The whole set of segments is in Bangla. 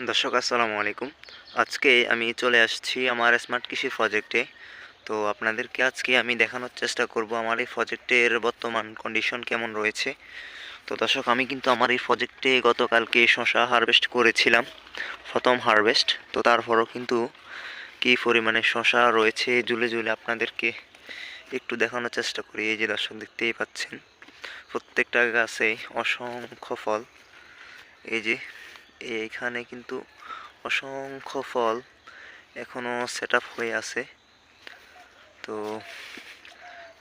দর্শক, আসসালামু আলাইকুম। আজকে আমি চলে আসছি আমার স্মার্ট কৃষি প্রজেক্টে। তো আপনাদেরকে আজকে আমি দেখানোর চেষ্টা করব আমার এই প্রজেক্টের বর্তমান কন্ডিশন কেমন রয়েছে। তো দর্শক, আমি কিন্তু আমার এই প্রজেক্টে গতকালকে শশা হারভেস্ট করেছিলাম, প্রথম হারভেস্ট তো তারপরও কিন্তু কী পরিমাণে শশা রয়েছে জুলে জুলে আপনাদেরকে একটু দেখানোর চেষ্টা করি। এই যে দর্শক, দেখতেই পাচ্ছেন, প্রত্যেকটা গাছে অসংখ্য ফল। এই যে এইখানে কিন্তু অসংখ্য ফল এখনও সেট হয়ে আছে। তো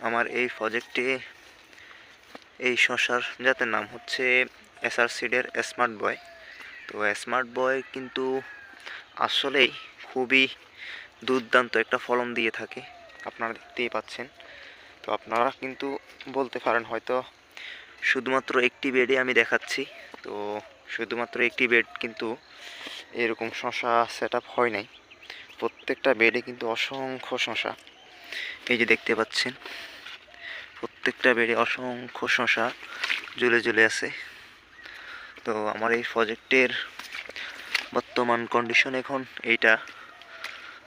আমার এই প্রজেক্টে এই শশার জাতের নাম হচ্ছে এসআর সিডের স্মার্ট বয়। তো স্মার্ট বয় কিন্তু আসলেই খুবই দুর্দান্ত একটা ফলন দিয়ে থাকে, আপনারা দেখতেই পাচ্ছেন। তো আপনারা কিন্তু বলতে পারেন হয়তো শুধুমাত্র একটি বেডে আমি দেখাচ্ছি। তো শুধুমাত্র একটি বেড কিন্তু এরকম শশা সেট হয় নাই। প্রত্যেকটা বেডে কিন্তু অসংখ্য শশা। এই যে দেখতে পাচ্ছেন, প্রত্যেকটা বেডে অসংখ্য শশা ঝুলে ঝুলে আছে। তো আমার এই প্রজেক্টের বর্তমান কন্ডিশন এখন এইটা।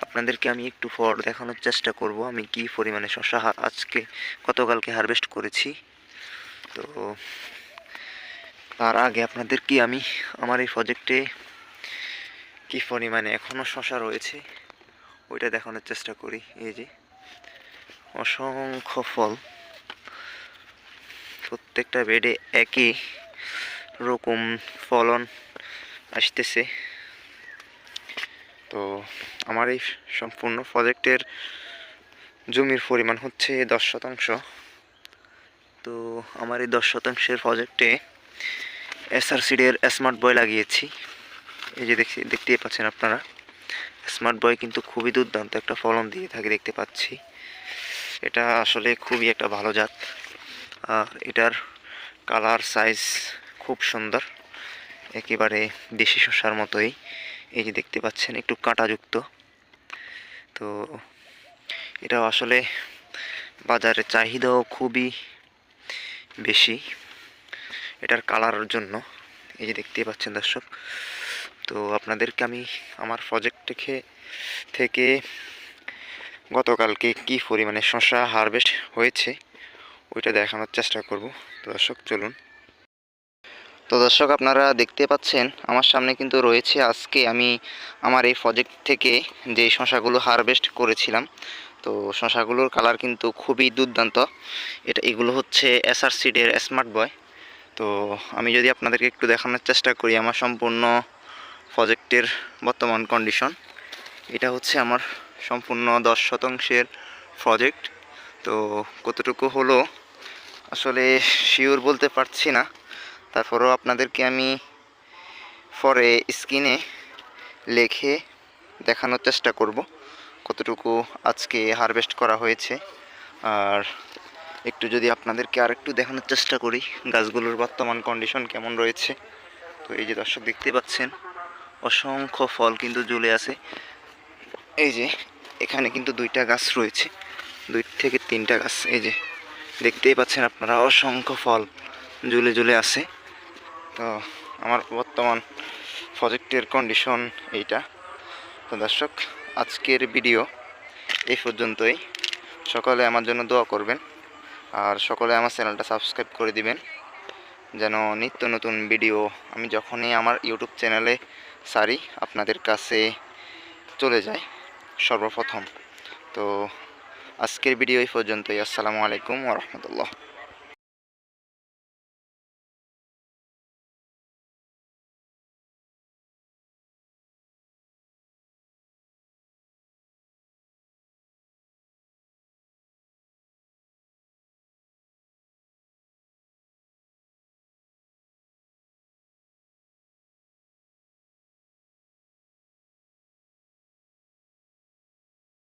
আপনাদেরকে আমি একটু পর দেখানোর চেষ্টা করব, আমি কি পরিমাণে শশা আজকে গতকালকে হারভেস্ট করেছি। তো তার আগে আপনাদের কি আমি আমার এই প্রজেক্টে কি পরিমাণে এখনও শশা রয়েছে, ওইটা দেখানোর চেষ্টা করি। এই যে, অসংখ্য ফল। প্রত্যেকটা বেডে একই রকম ফলন আসতেছে। তো আমার এই সম্পূর্ণ প্রজেক্টের জমির পরিমাণ হচ্ছে দশ শতাংশ। তো আমার এই দশ শতাংশের প্রজেক্টে এসআর সিডের স্মার্ট বয় লাগিয়েছি। এই যে দেখছি, দেখতেই পাচ্ছেন আপনারা। স্মার্ট বয় কিন্তু খুবই দুর্দান্ত একটা ফলন দিয়ে থাকে, দেখতে পাচ্ছি। এটা আসলে খুবই একটা ভালো জাত। আর এটার কালার, সাইজ খুব সুন্দর। একেবারে দেশি শসার মতোই। এই যে দেখতে পাচ্ছেন, একটু কাঁটাযুক্ত। তো এটা আসলে বাজারে চাহিদাও খুবই বেশি। এটার কালারের জন্য। এই যে দেখতেই পাচ্ছেন দর্শক। তো আপনাদেরকে আমি আমার প্রজেক্ট থেকে থেকে গতকালকে কি পরিমাণে শশা হারভেস্ট হয়েছে, ওইটা দেখানোর চেষ্টা করব। তো দর্শক, চলুন। তো দর্শক, আপনারা দেখতে পাচ্ছেন, আমার সামনে কিন্তু রয়েছে আজকে আমি আমার এই প্রজেক্ট থেকে যে শশাগুলো হারভেস্ট করেছিলাম। তো শশাগুলোর কালার কিন্তু খুবই দুর্দান্ত। এটা এগুলো হচ্ছে এসআর সিডের স্মার্ট বয় তো আমি যদি আপনাদেরকে একটু দেখানোর চেষ্টা করি আমার সম্পূর্ণ প্রজেক্টের বর্তমান কন্ডিশন এটা হচ্ছে আমার সম্পূর্ণ দশ শতাংশের প্রজেক্ট তো কতটুকু হলো আসলে শিওর বলতে পারছি না। তারপরেও আপনাদেরকে আমি পরে স্ক্রিনে লিখে দেখানোর চেষ্টা করব কতটুকু আজকে হারভেস্ট করা হয়েছে। আর একটু যদি আপনাদেরকে আর একটু দেখানোর চেষ্টা করি, গাছগুলোর বর্তমান কন্ডিশন কেমন রয়েছে। তো এই যে দর্শক দেখতে পাচ্ছেন, অসংখ্য ফল কিন্তু ঝুলে আছে। এই যে এখানে কিন্তু দুইটা গাছ রয়েছে, দুই থেকে তিনটা গাছ, এই যে দেখতেই পাচ্ছেন আপনারা অসংখ্য ফল ঝুলে ঝুলে আছে। তো আমার বর্তমান প্রজেক্টের কন্ডিশন এইটা। তো দর্শক, আজকের ভিডিও এই পর্যন্তই। সকালে আমার জন্য দোয়া করবেন। আর সকলে আমার চ্যানেলটা সাবস্ক্রাইব করে দিবেন, যেন নিত্য নতুন ভিডিও আমি যখনই আমার ইউটিউব চ্যানেলে সারি, আপনাদের কাছে চলে যায় সর্বপ্রথম। তো আজকের ভিডিও এই পর্যন্তই। আসসালামু আলাইকুম ওরহমতুল্লাহ